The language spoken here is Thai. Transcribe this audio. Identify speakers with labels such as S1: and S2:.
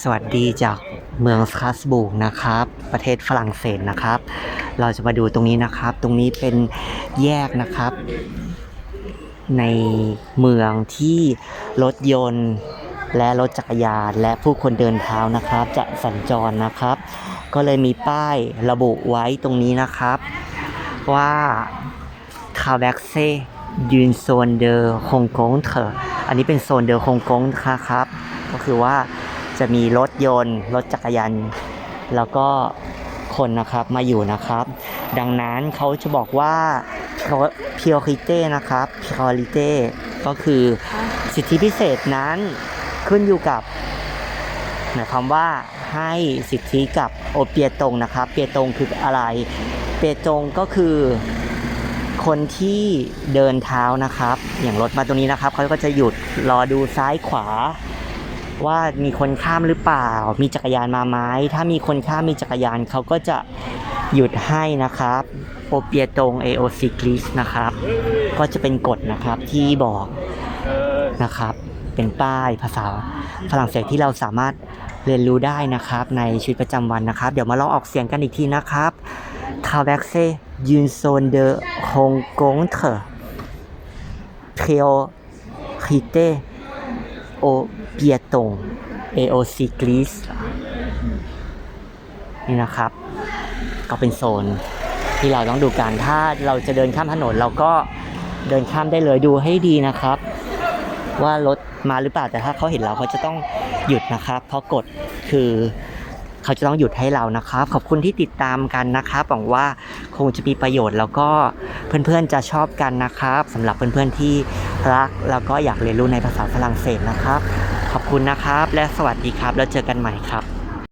S1: สวัสดีจากเมืองสตราสบูร์นะครับ ประเทศฝรั่งเศสนะครับ เราจะมาดูตรงนี้นะครับ ตรงนี้เป็นแยกนะครับ ในเมืองที่รถยนต์และรถจักรยานและผู้คนเดินเท้านะครับ จะสัญจรนะครับ ก็เลยมีป้ายระบุไว้ตรงนี้นะครับ ว่าคาแบ็กเซยืนโซนเดอร์ฮงกงเถอะอันนี้เป็นโซนเดอร์ฮงกงนะครับ คือว่าจะมีรถยนต์ รถจักรยานแล้วก็คนนะครับมาอยู่นะครับ ดังนั้นเขาจะบอกว่า priority นะครับ priority ก็คือสิทธิพิเศษนั้นขึ้นอยู่กับหมายความว่าให้สิทธิกับโอเปียตงนะครับ เปียตงคืออะไร เปียตงก็คือคนที่เดินเท้านะครับ อย่างรถมาตรงนี้นะครับเขาก็จะหยุดรอดูซ้ายขวา ว่ามีคนข้ามหรือเปล่า มีจักรยานมาไหมถ้ามีคนข้ามมีจักรยานเขาก็จะหยุดให้นะครับโอเปียตง AOC g l i s นะครับ ก็จะเป็นกฎนะครับที่บอกนะครับ เป็นป้ายภาษาฝรั่งเศสที่เราสามารถเรียนรู้ได้นะครับในชีวิตประจำวันนะครับ เดี๋ยวมาลองออกเสียงกันอีกทีนะครับทาแบ็กเซยืนโซนเดอฮงกงเถอเพียวคิเต โอเปียตง AOC g l i s นี่นะครับ ก็เป็นโซนที่เราต้องดูกันถ้าเราจะเดินข้ามถนนเราก็เดินข้ามได้เลยดูให้ดีนะครับ ว่ารถมาหรือเปล่าแต่ถ้าเขาเห็นเราเขาจะต้องหยุดนะครับ เพราะกฎคือเขาจะต้องหยุดให้เรานะครับ ขอบคุณที่ติดตามกันนะครับหวังว่าคงจะมีประโยชน์แล้วก็เพื่อนๆจะชอบกันนะครับสำหรับเพื่อนๆที่ รัก แล้วก็อยากเรียนรู้ในภาษาฝรั่งเศสนะครับ ขอบคุณนะครับ และสวัสดีครับ แล้วเจอกันใหม่ครับ